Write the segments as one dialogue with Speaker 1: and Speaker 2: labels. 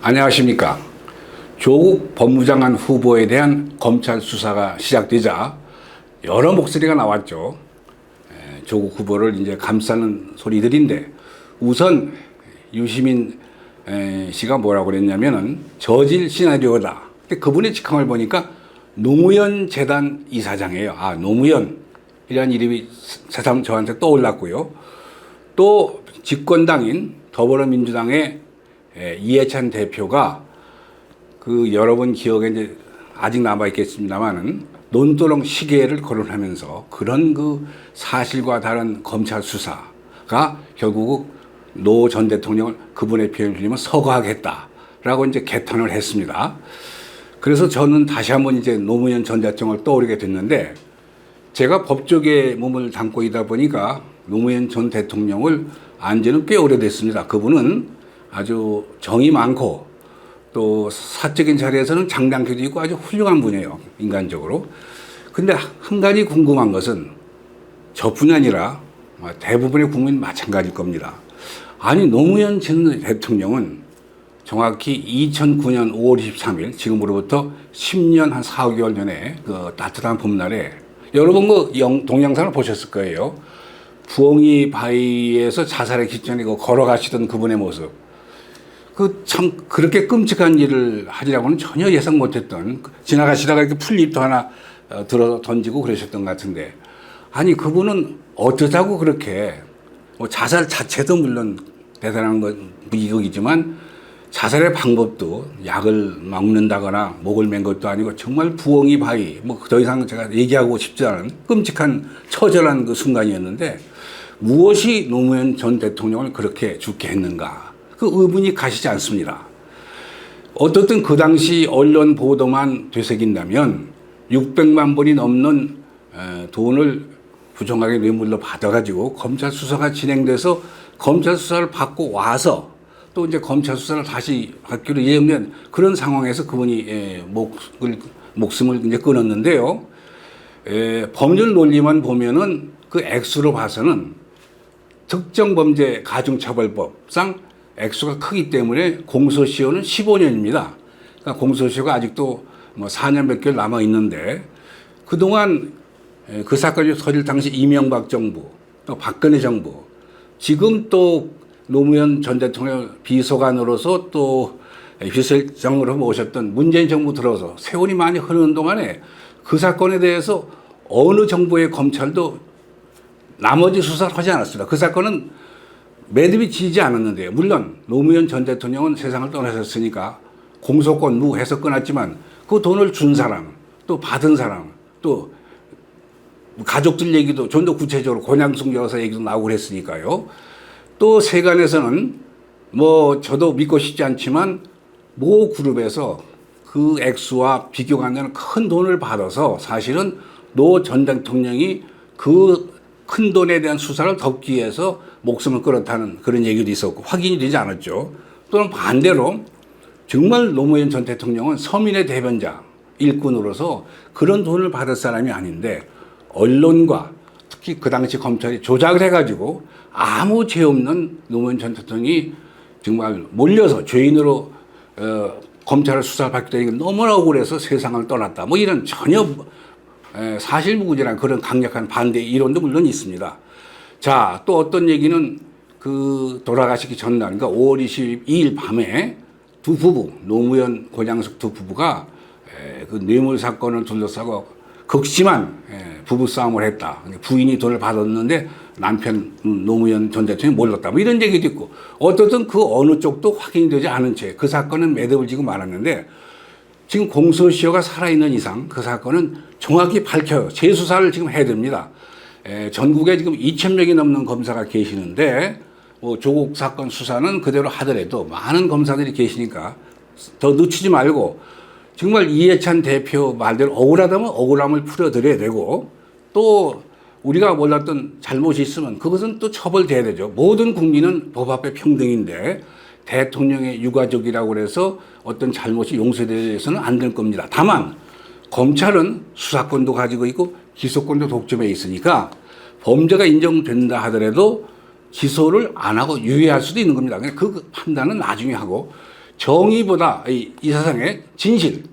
Speaker 1: 안녕하십니까. 조국 법무장관 후보에 대한 검찰 수사가 시작되자 여러 목소리가 나왔죠. 에, 조국 후보를 이제 감싸는 소리들인데 우선 유시민 에, 씨가 뭐라고 그랬냐면은 저질 시나리오다. 근데 그분의 직함을 보니까 노무현 재단 이사장이에요. 아, 노무현이라는 이름이 새삼 저한테 떠올랐고요. 또 집권당인 더불어민주당의 에, 이해찬 대표가 그 여러분 기억에 이제 아직 남아 있겠습니다만은 논두렁 시계를 거론하면서 그런 그 사실과 다른 검찰 수사가 결국 노 전 대통령을 그분의 표현을 빌리면 서거하겠다라고 이제 개탄을 했습니다. 그래서 저는 다시 한번 이제 노무현 전 대통령을 떠오르게 됐는데 제가 법조계에 몸을 담고 있다 보니까 노무현 전 대통령을 안 지는 꽤 오래됐습니다. 그분은 아주 정이 많고 또 사적인 자리에서는 장량기도 있고 아주 훌륭한 분이에요. 인간적으로. 근데 한 가지 궁금한 것은 저뿐이 아니라 대부분의 국민 마찬가지일 겁니다. 아니 노무현 전 대통령은 정확히 2009년 5월 23일 지금으로부터 10년 한 4, 5개월 전에 그 따뜻한 봄날에 여러분 그 영- 동영상을 보셨을 거예요. 부엉이 바위에서 직전에 그 걸어가시던 그분의 모습. 그 참 그렇게 끔찍한 일을 하리라고는 전혀 예상 못했던 그 지나가시다가 이렇게 풀잎도 하나 어, 들어 던지고 그러셨던 것 같은데. 아니 그분은 어쩌자고 그렇게 뭐 자살 자체도 물론 대단한 건 이극이지만 자살의 방법도 약을 먹는다거나 목을 맨 것도 아니고 정말 부엉이 바위 뭐 더 이상 제가 얘기하고 싶지 않은 끔찍한 처절한 그 순간이었는데 무엇이 노무현 전 대통령을 그렇게 죽게 했는가 그 의문이 가시지 않습니다. 어떻든 그 당시 언론 보도만 되새긴다면 600만 번이 넘는 에, 돈을 부정하게 뇌물로 받아가지고 검찰 수사가 진행돼서 검찰 수사를 받고 와서 또 이제 검찰 수사를 다시 받기로 예면 그런 상황에서 그분이 에, 목을 목숨을 이제 끊었는데요. 에, 법률 논리만 보면은 그 액수로 봐서는 특정 범죄 가중처벌법상 액수가 크기 때문에 공소시효는 15년입니다. 그러니까 공소시효가 아직도 뭐 4년 몇 개월 남아 있는데 그동안 에, 그 사건이 터질 당시 이명박 정부 또 박근혜 정부 지금 또 노무현 전 대통령 비서관으로서 또 비서장으로 모셨던 문재인 정부 들어서 세월이 많이 흐르는 동안에 그 사건에 대해서 어느 정부의 검찰도 나머지 수사를 하지 않았습니다. 그 사건은 매듭이 지지 않았는데요. 물론 노무현 전 대통령은 세상을 떠나셨으니까 공소권 무 해서 끊었지만 그 돈을 준 사람, 또 받은 사람, 또 가족들 얘기도 좀 더 구체적으로 권양숙 여사 얘기도 나오고 그랬으니까요. 또 세간에서는 뭐 저도 믿고 싶지 않지만 모 그룹에서 그 액수와 비교가 안 되는 큰 돈을 받아서 사실은 노 전 대통령이 그 큰 돈에 대한 수사를 덮기 위해서 목숨을 끌었다는 그런 얘기도 있었고 확인이 되지 않았죠. 또는 반대로 정말 노무현 전 대통령은 서민의 대변자 일꾼으로서 그런 돈을 받을 사람이 아닌데 언론과 특히 그 당시 검찰이 조작을 해가지고 아무 죄 없는 노무현 전 대통령이 정말 몰려서 죄인으로 어, 검찰을 수사를 받게 되니까 너무나 억울해서 세상을 떠났다. 뭐 이런 전혀 에, 사실무근이라는 그런 강력한 반대 이론도 물론 있습니다. 자, 또 어떤 얘기는 그 돌아가시기 전날, 그러니까 5월 22일 밤에 두 부부, 노무현, 권양숙 두 부부가 에, 그 뇌물 사건을 둘러싸고 극심한 에, 부부 싸움을 했다. 부인이 돈을 받았는데 남편 음, 노무현 전 대통령이 몰랐다. 뭐 이런 얘기도 있고 어떻든 그 어느 쪽도 확인이 되지 않은 채 그 사건은 매듭을 지고 말았는데 지금 공소시효가 살아있는 이상 그 사건은 정확히 밝혀요. 재수사를 지금 해야 됩니다. 에, 전국에 지금 2천 명이 넘는 검사가 계시는데 뭐 조국 사건 수사는 그대로 하더라도 많은 검사들이 계시니까 더 늦추지 말고 정말 이해찬 대표 말대로 억울하다면 억울함을 풀어드려야 되고 또 우리가 몰랐던 잘못이 있으면 그것은 또 처벌돼야 되죠. 모든 국민은 법 앞에 평등인데 대통령의 유가족이라고 그래서 어떤 잘못이 용서되어서는 안 될 겁니다. 다만 검찰은 수사권도 가지고 있고 기소권도 독점해 있으니까 범죄가 인정된다 하더라도 기소를 안 하고 유예할 수도 있는 겁니다. 그냥 그 판단은 나중에 하고 정의보다 이, 이 세상에 진실,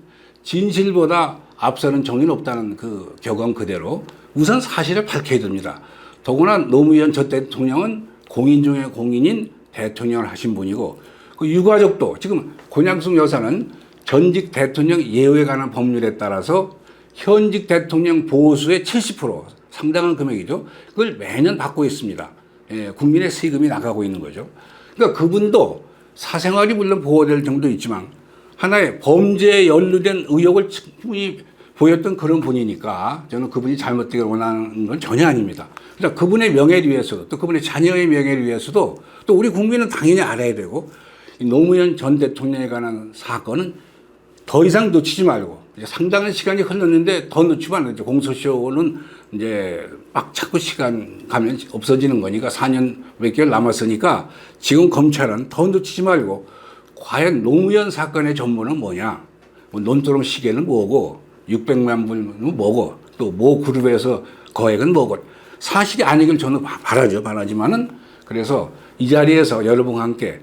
Speaker 1: 진실보다 앞서는 정의는 없다는 그 격언 그대로 우선 사실을 밝혀야 됩니다. 더구나 노무현 전 대통령은 공인 중에 공인인 대통령을 하신 분이고 그 유가족도 지금 권양숙 여사는 전직 대통령 예우에 관한 법률에 따라서 현직 대통령 보수의 70% 상당한 금액이죠. 그걸 매년 받고 있습니다. 예, 국민의 세금이 나가고 있는 거죠. 그러니까 그분도 사생활이 물론 보호될 정도 있지만 하나의 범죄에 연루된 의혹을 충분히 보였던 그런 분이니까 저는 그분이 잘못되길 원하는 건 전혀 아닙니다. 그러니까 그분의 명예를 위해서도 또 그분의 자녀의 명예를 위해서도 또 우리 국민은 당연히 알아야 되고 이 노무현 전 대통령에 관한 사건은 더 이상 놓치지 말고 상당한 시간이 흘렀는데 더 놓치면 안 되죠. 공소시효는 이제 막 자꾸 시간 가면 없어지는 거니까 4년 몇 개월 남았으니까 지금 검찰은 더 놓치지 말고 과연 노무현 사건의 전문은 뭐냐? 뭐 논두렁 시계는 뭐고 600만 불은 뭐고 또 모 그룹에서 거액은 뭐고 사실이 아니길 저는 바- 바라죠. 바라지만은 그래서 이 자리에서 여러분과 함께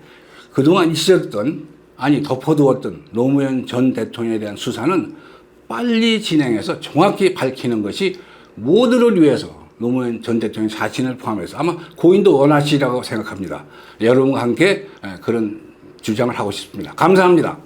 Speaker 1: 그동안 있었던 아니 덮어두었던 노무현 전 대통령에 대한 수사는 빨리 진행해서 정확히 밝히는 것이 모두를 위해서 노무현 전 대통령 자신을 포함해서 아마 고인도 원하시라고 생각합니다. 여러분과 함께 에, 그런 주장을 하고 싶습니다. 감사합니다.